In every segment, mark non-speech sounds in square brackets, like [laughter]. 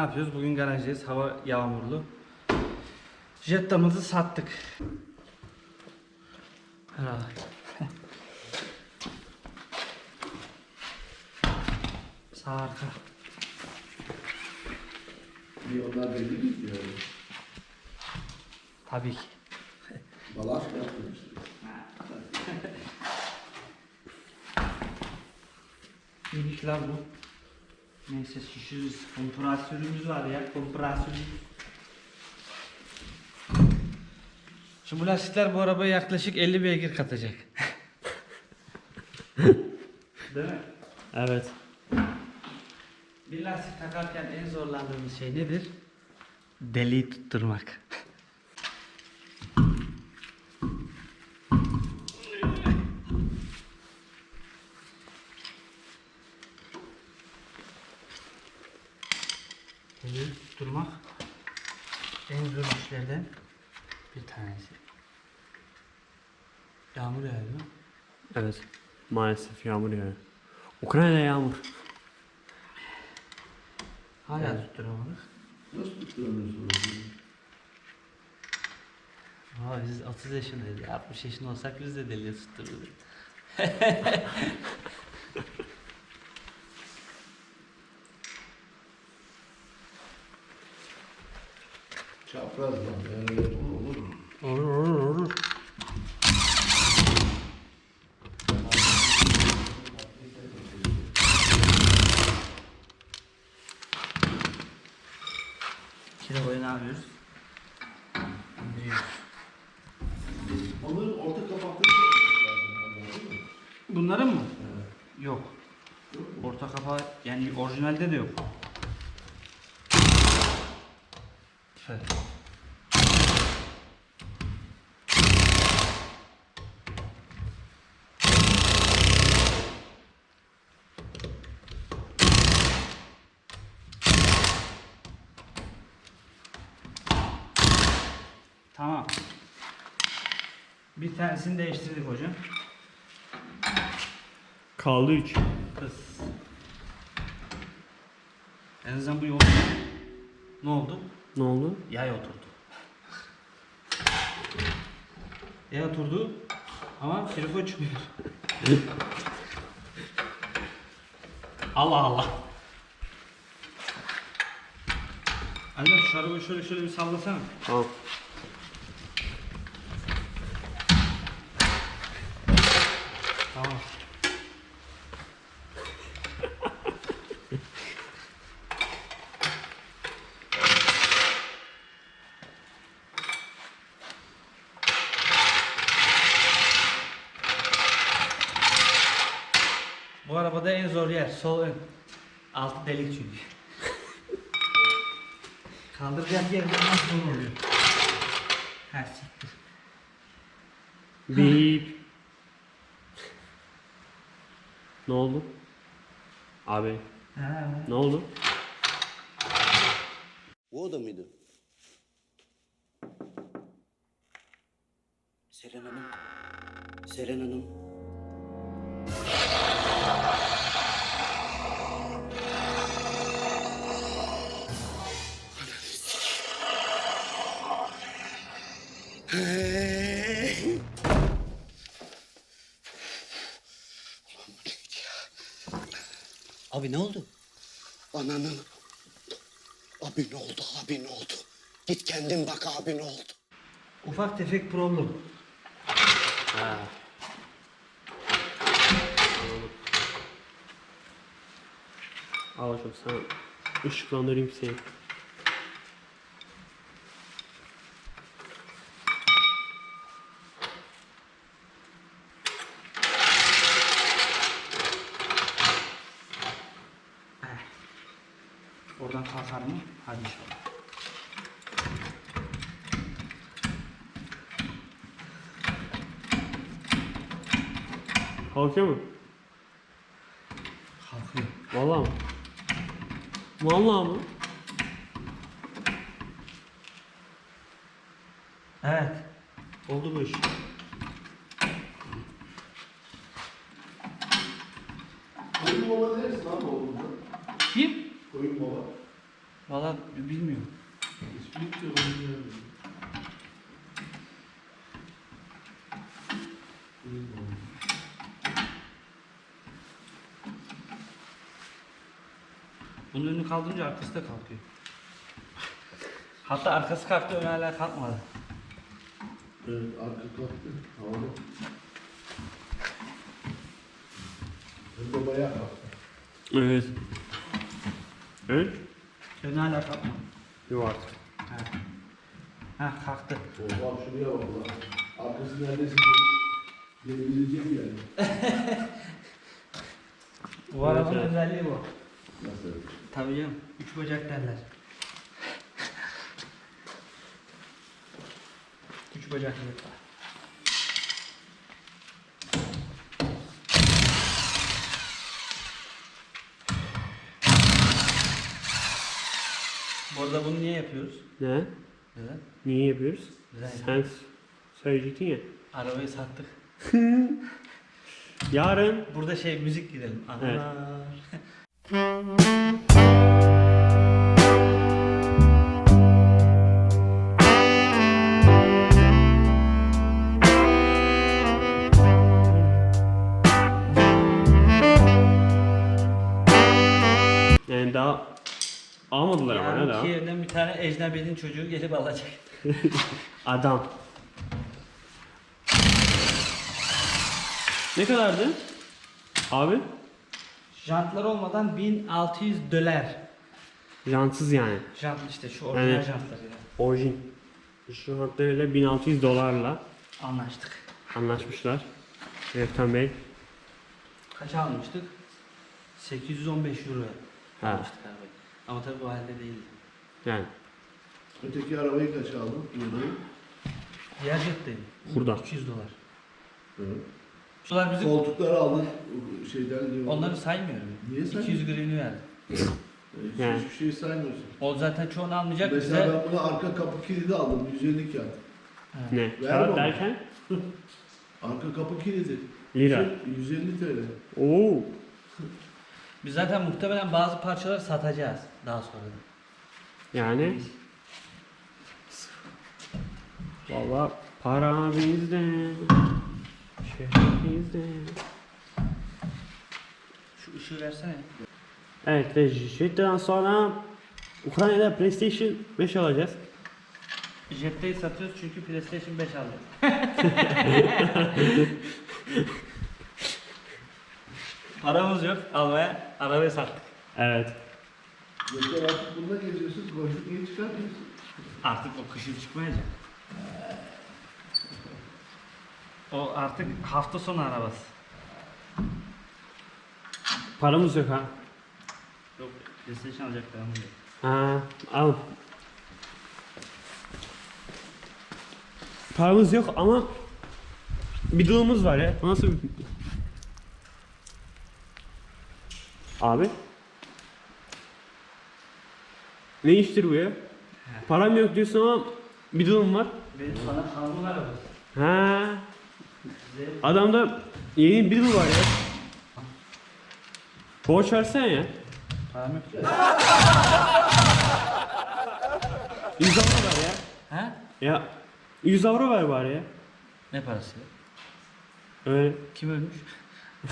yapıyoruz? Bugün garajdayız. Hava yağmurlu. Jetta'mızı sattık. Herhalde. Sağ arka. Bir onlar belli mi diyor? Tabii ki. Yaptın işte? Minikler bu. Neyse şişiriz. Kompresörümüz var ya. Kompresör. Şu bu lastikler bu arabaya yaklaşık 50 beygir katacak. Değil mi? Evet. Bir lastik takarken en zorlandığımız şey nedir? Deliği tutturmak. Deliği tutturmak en zor işlerden bir tanesi. Yağmur yağıyor. Evet. Maalesef yağmur yağıyor. Ukrayna'da yağmur. Hala tutturamadık. Nasıl tutturamıyorsunuz? Aa, biz 30 yaşındayız. 60 yaşında olsak biz de deliği tuttururduk. [laughs] Çapraz lan. Yani olur, olur mu? Olur olur olur. Boyu ne yapıyoruz? Onların orta kapakları? Bunların mı? Evet. Yok. Orta kapağı yani orijinalde de yok. Tamam. Bir tanesini değiştirdik hocam. Kaldı 3. Kız. En azından bu yol ne oldu? Ne oldu? Yay oturdu. Yay oturdu ama friko çıkmıyor. Allah Allah. Anne şu arabayı şöyle şöyle bir sallasana. Tamam. Tamam. Bu arabada en zor yer sol ön. Altı delik çünkü. Kaldıracak yer bulmak zor oluyor. Her siktir. Bip. ne oldu? Abi Ha. ne oldu? O oda mıydı? Seren Hanım. Seren Hanım. Abi ne oldu? Ananın. Abi ne oldu? Abi ne oldu? Git kendin bak abi ne oldu? Ufak tefek problem. Ha. Al bakalım sen ışıklandırayım seni. Oradan kalkar mı? Hadi inşallah. Kalkıyor mu? Kalkıyor. Vallahi mı? Vallahi mı? Evet. Oldu bu iş. Koyun baba neresi lan bu oğlum? Kim? Koyun baba. Valla bilmiyorum. Hiçbir yok. onu bilmiyorum. Bunun önünü kaldırınca arkası da kalkıyor. Hatta arkası kalktı ön hala kalkmadı. Evet, arka kalktı. Havalı. Hem de bayağı kalktı. Evet. Evet. Ön hala kalkmadı. Yok artık. Ha. Ha kalktı. Oha şuraya bak lan. Arkası neredeyse gelebilecek yani. [laughs] Bu arabanın evet. özelliği bu. Nasıl? Tabii canım. Üç bacak derler. Üç bacaklı var. Bu arada bunu niye yapıyoruz? Ne? Neden? Niye yapıyoruz? Neden? Sen söyleyecektin ya. Arabayı sattık. [laughs] Yarın Burada şey müzik girelim. Evet. [laughs] almadılar ama Yarın daha. Kiev'den bir tane ecnebinin çocuğu gelip alacak. [laughs] Adam. Ne kadardı? Abi? Jantlar olmadan 1600 dolar. Jantsız yani. Jant işte şu orijinal Evet. jantlar ya. Orijin. Şu hatlarıyla 1600 dolarla Anlaştık. anlaşmışlar. Reftan Bey. Kaç almıştık? 815 euro Ha. almıştık arabayı. Ama tabii bu halde değildi. Yani Öteki arabayı kaç aldın? Yıldayı. Diğer jetteydi. Burada. 200 dolar. Hı. Şunlar bizim Koltukları aldın şeyden diyor. onları saymıyorum. Niye 200 saymıyorsun? green'i verdim. Hiç- Yani. Hiçbir şey saymıyorsun. O zaten çoğunu almayacak Mesela bize. ben buna arka kapı kilidi aldım. 150 kağıt. ne? Ver Kağıt bana. derken? Arka kapı kilidi. Lira. Şey, 150 TL. Oo. Biz zaten muhtemelen bazı parçaları satacağız daha sonra. da. Yani Valla para bizde Şehir bizde Şu ışığı versene. Evet ve Jet'ten sonra Ukrayna'da PlayStation 5 alacağız. Jet'teyi satıyoruz çünkü PlayStation 5 aldık. [laughs] Paramız yok almaya, arabayı sattık. Evet. Yeter artık bununla geziyorsun. Boşluk niye çıkartıyorsun? Artık o kışın çıkmayacak. O artık hafta sonu arabası. Paramız yok ha. Yok, PlayStation alacaklar ama yok. Ha, al. Paramız yok ama bir durumumuz var ya. Nasıl bir... Abi. Ne iştir bu ya? Param yok diyorsun ama bir durum var. Benim sana kanun arabası. Ha. Adamda yeni bir durum var ya. Borç versene ya. param yok. 100 avro ver ya. Ha? Ya 100 avro ver bari ya. Ne parası? Öyle. Kim ölmüş? [laughs]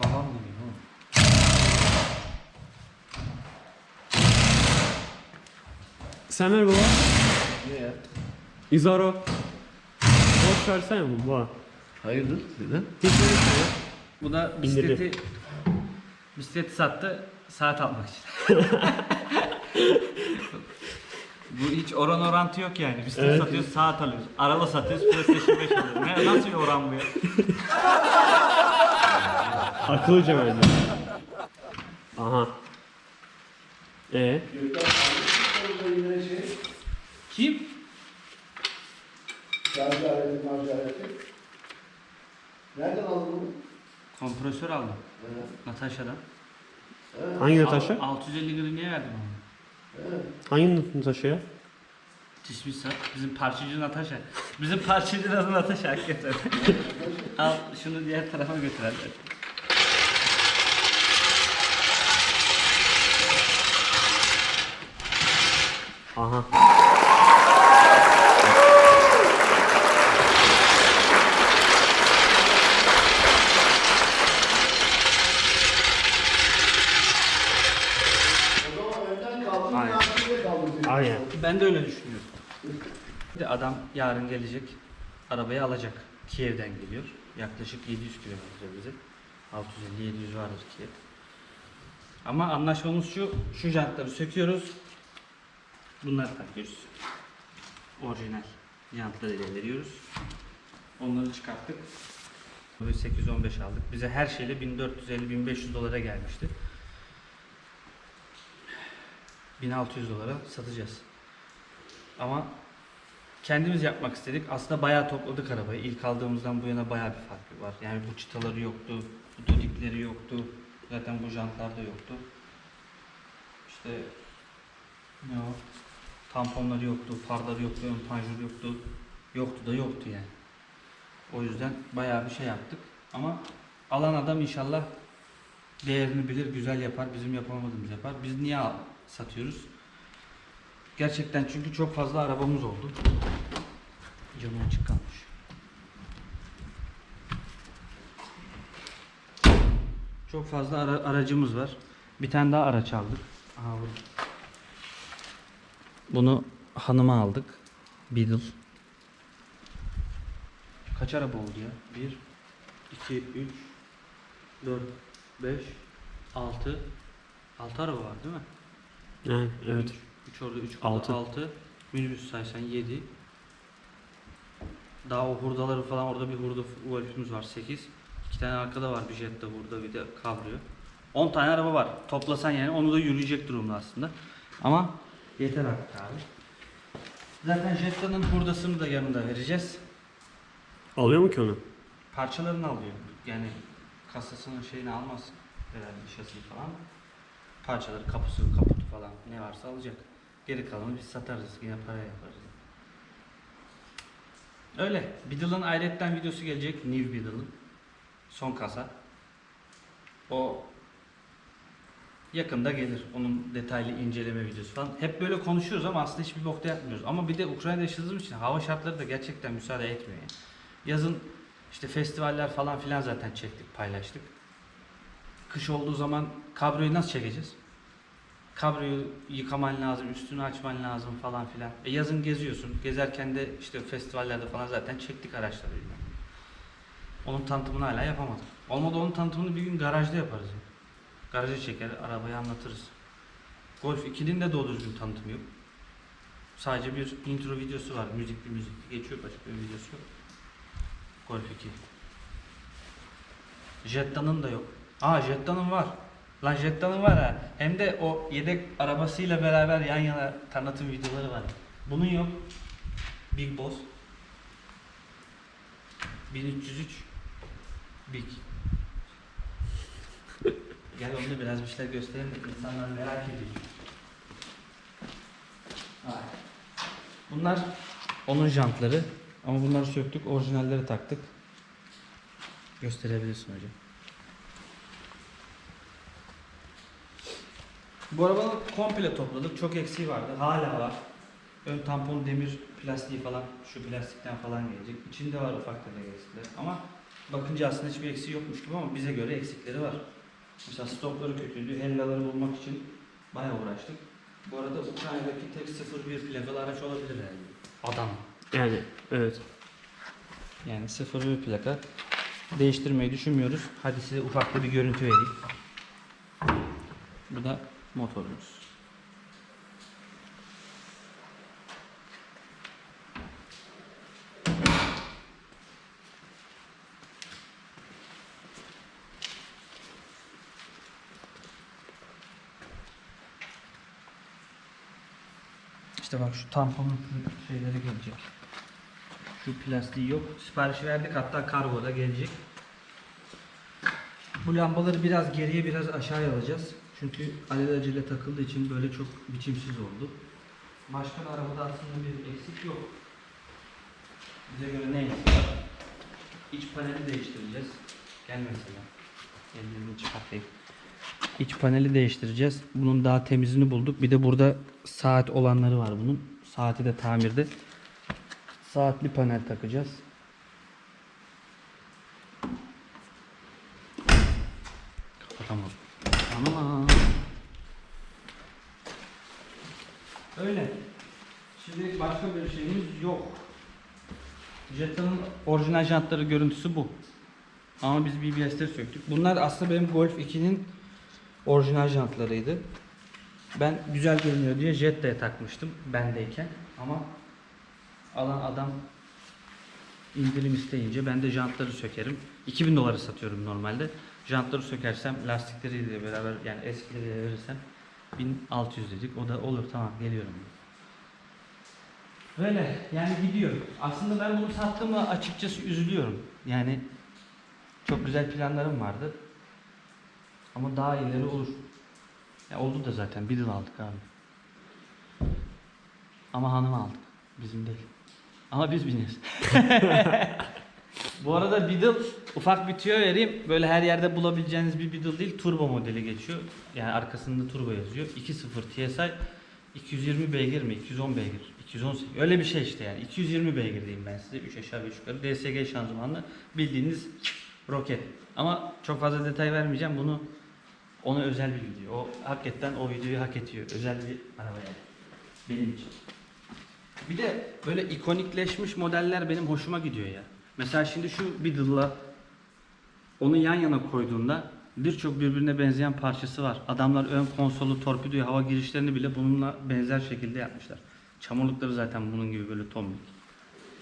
Babam mı diyor oğlum? Sen ver baba. Niye ya? 100 avro. Borç versene bu baba. Hayırdır? Neden? Hiç verirsen ya. Bu da İndirdi. bisikleti bisikleti sattı saat almak için. [laughs] Bu hiç oran orantı yok yani. Bisiklet Evet. satıyoruz saat alıyoruz. Araba satıyoruz PlayStation 5 alıyoruz. Ne, nasıl bir oran bu ya? Akıllıca bence. Aha. E şey. Kim? Şarj aleti, marj aleti. Nereden aldın bunu? Kompresör aldım. Evet. Natasha'dan. Evet. Hangi Natasha? 650 lira niye verdim ona? Evet. Hangi Natasha ya? Tişmiş. Bizim parçacı Natasha. Bizim parçacı adı Natasha hakikaten. [laughs] Al şunu diğer tarafa götürelim. Aha. Aynen. Aynen. Ben de öyle düşünüyorum. Bir adam yarın gelecek, arabayı alacak. Kiev'den geliyor. Yaklaşık 700 kilometre bize. 650-700 vardır Kiev. Ama anlaşmamız şu, şu jantları söküyoruz. Bunları takıyoruz. Orijinal jantlarıyla veriyoruz. Onları çıkarttık. Böyle 815 aldık. Bize her şeyle 1450-1500 dolara gelmişti. 1600 dolara satacağız. Ama kendimiz yapmak istedik. Aslında bayağı topladık arabayı. İlk aldığımızdan bu yana bayağı bir farkı var. Yani bu çıtaları yoktu, bu dodikleri yoktu. Zaten bu jantlar da yoktu. İşte ne o? Tamponları yoktu, farları yoktu, ön panjur yoktu. Yoktu da yoktu yani. O yüzden bayağı bir şey yaptık. Ama alan adam inşallah değerini bilir, güzel yapar, bizim yapamadığımız yapar. Biz niye al- satıyoruz? Gerçekten çünkü çok fazla arabamız oldu. Camı açık kalmış. Çok fazla ara- aracımız var. Bir tane daha araç aldık. Aha burada. Bunu hanıma aldık. Beetle. Kaç araba oldu ya? 1, 2, 3, 4, 5, 6. 6 araba var değil mi? Yani, evet. 3 orada 3 Altı. 6. 6. Minibüs saysan 7. Daha o hurdaları falan orada bir hurda Wolf'ümüz var 8. 2 tane arkada var bir Jetta burada bir de Cabrio. 10 tane araba var. Toplasan yani onu da yürüyecek durumda aslında. Ama yeter artık abi. Zaten Jetta'nın hurdasını da yanında vereceğiz. Alıyor mu ki onu? Parçalarını alıyor. Yani kasasının şeyini almaz. Herhalde şasiyi falan. Parçaları, kapısı, kaputu falan ne varsa alacak. Geri kalanı biz satarız. Yine para yaparız. Öyle. Beetle'ın ayrıyetten videosu gelecek. New Beetle'ın. Son kasa. O yakında gelir. Onun detaylı inceleme videosu falan. Hep böyle konuşuyoruz ama aslında hiçbir bokta yapmıyoruz. Ama bir de Ukrayna'da yaşadığımız için hava şartları da gerçekten müsaade etmiyor. Yani. Yazın işte festivaller falan filan zaten çektik, paylaştık. Kış olduğu zaman kabriyoyu nasıl çekeceğiz? Kabriyoyu yıkaman lazım, üstünü açman lazım falan filan. E yazın geziyorsun. Gezerken de işte festivallerde falan zaten çektik araçları. bilmem. Onun tanıtımını hala yapamadık. Olmadı onun tanıtımını bir gün garajda yaparız. yani. Garaja çeker, arabayı anlatırız. Golf 2'nin de doğru düzgün tanıtımı yok. Sadece bir intro videosu var. Müzikli müzikli geçiyor başka bir videosu yok. Golf 2. Jetta'nın da yok. Aa Jetta'nın var. Lan Jetta'nın var ha. Hem de o yedek arabasıyla beraber yan yana tanıtım videoları var. Bunun yok. Big Boss. 1303 Big. [laughs] Gel onu biraz bir şeyler gösterelim de insanlar merak ediyor. Ay. Bunlar onun jantları. Ama bunları söktük, orijinalleri taktık. Gösterebilirsin hocam. Bu arabayı komple topladık. Çok eksiği vardı. Hala var. Ön tampon demir plastiği falan şu plastikten falan gelecek. İçinde var ufak tefek eksikler. Ama bakınca aslında hiçbir eksiği yokmuş gibi ama bize göre eksikleri var. Mesela stopları kötüydü. Hellaları bulmak için bayağı uğraştık. Bu arada Ukrayna'daki tek 01 plakalı araç olabilir yani. Adam. Yani, evet. Yani 01 plaka. Değiştirmeyi düşünmüyoruz. Hadi size ufak da bir görüntü vereyim. Bu da motorumuz. İşte bak şu tamponun şeyleri gelecek. Şu plastiği yok. Sipariş verdik hatta kargoda gelecek. Bu lambaları biraz geriye biraz aşağıya alacağız. Çünkü alelacele takıldığı için böyle çok biçimsiz oldu. Başka da arabada aslında bir eksik yok. Bize göre ne eksik? İç paneli değiştireceğiz. Gel mesela. Ellerini çıkartayım. İç paneli değiştireceğiz. Bunun daha temizini bulduk. Bir de burada saat olanları var bunun. Saati de tamirde. Saatli panel takacağız. Kapatamadım. Ama öyle. Şimdi başka bir şeyimiz yok. Jetta'nın orijinal jantları görüntüsü bu. Ama biz BBS'leri söktük. Bunlar aslında benim Golf 2'nin orijinal jantlarıydı. Ben güzel görünüyor diye Jetta'ya takmıştım bendeyken. Ama alan adam indirim isteyince ben de jantları sökerim. 2000 dolara satıyorum normalde. Jantları sökersem lastikleriyle beraber yani eskileri verirsem 1600 dedik. O da olur tamam geliyorum. Böyle yani gidiyor. Aslında ben bunu sattığımı açıkçası üzülüyorum. Yani çok güzel planlarım vardı. Ama daha ileri olur. Ya oldu da zaten Beetle aldık abi. Ama hanım aldık. Bizim değil. Ama biz biniyoruz. [laughs] Bu arada Beetle ufak bir tüyo vereyim. Böyle her yerde bulabileceğiniz bir Beetle değil. Turbo modeli geçiyor. Yani arkasında turbo yazıyor. 2.0 TSI 220 beygir mi? 210 beygir. 218. Öyle bir şey işte yani. 220 beygir diyeyim ben size. 3 aşağı 5 yukarı. DSG şanzımanlı bildiğiniz roket. Ama çok fazla detay vermeyeceğim. Bunu ona özel bir video. O hakikaten o videoyu hak ediyor. Özel bir araba yani. Benim için. Bir de böyle ikonikleşmiş modeller benim hoşuma gidiyor ya. Mesela şimdi şu Beetle'la onu yan yana koyduğunda birçok birbirine benzeyen parçası var. Adamlar ön konsolu, torpidoyu, hava girişlerini bile bununla benzer şekilde yapmışlar. Çamurlukları zaten bunun gibi böyle tombik.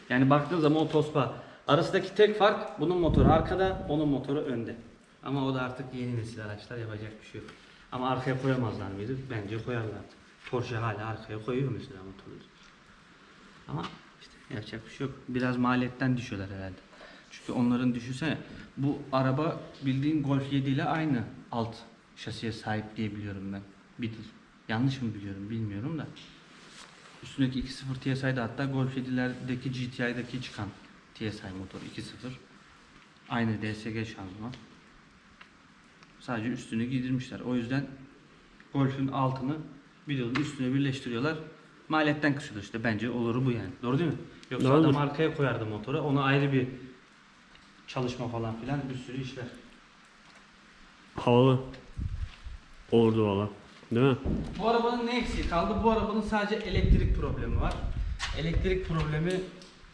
Yani baktığın zaman o tospa arasındaki tek fark bunun motoru arkada, onun motoru önde. Ama o da artık yeni nesil araçlar yapacak bir şey yok. Ama arkaya koyamazlar mıydı? Bence koyarlardı. Porsche hala arkaya koyuyor mesela motoru. Ama işte yapacak bir şey yok. Biraz maliyetten düşüyorlar herhalde. Çünkü onların düşünsene bu araba bildiğin Golf 7 ile aynı alt şasiye sahip diye biliyorum ben. Beetle. Yanlış mı biliyorum bilmiyorum da. Üstündeki 2.0 TSI'de hatta Golf 7'lerdeki GTI'deki çıkan TSI motor 2.0. Aynı DSG şanzıman. Sadece üstünü giydirmişler. O yüzden Golf'ün altını Beetle'ın üstüne birleştiriyorlar. Maliyetten kısılır işte. Bence oluru bu yani. Doğru değil mi? Yoksa Doğrudur. adam arkaya koyardı motoru. Ona ayrı bir çalışma falan filan bir sürü işler. Havalı. Olurdu valla. Değil mi? Bu arabanın ne eksiği kaldı? Bu arabanın sadece elektrik problemi var. Elektrik problemi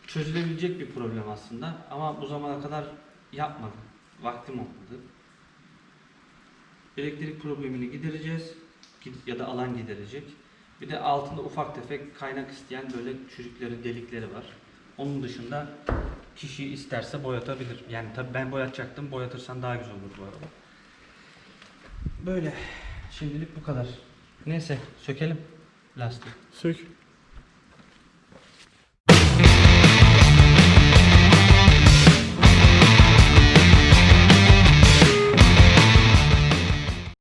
çözülebilecek bir problem aslında. Ama bu zamana kadar yapmadım. Vaktim olmadı. Elektrik problemini gidereceğiz. Gid- Ya da alan giderecek. Bir de altında ufak tefek kaynak isteyen böyle çürükleri, delikleri var. Onun dışında kişi isterse boyatabilir. Yani tabii ben boyatacaktım. Boyatırsan daha güzel olur bu araba. Böyle. Şimdilik bu kadar. Neyse sökelim lastiği. Sök.